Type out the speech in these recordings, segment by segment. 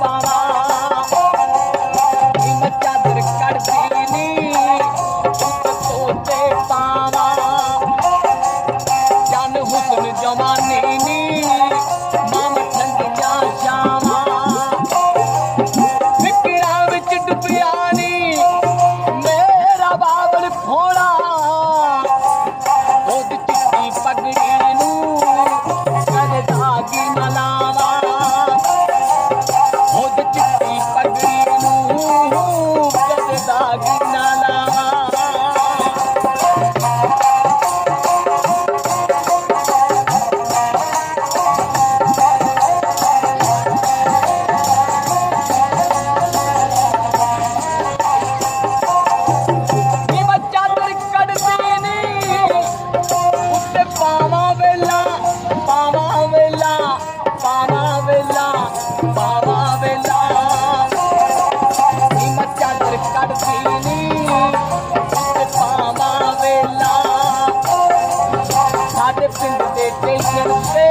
Baba. Испокон. ਸਾਡੇ ਪਿੰਡ ਦੇ ਟੇਸ਼ਨ ਤੇ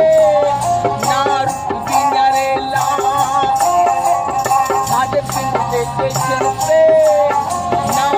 ਨਾ ਰੁਕਦੀਆਂ ਨੇ ਲਾ। ਸਾਡੇ ਪਿੰਡ ਦੇ ਟੇਸ਼ਨ ਤੇ ਨਾ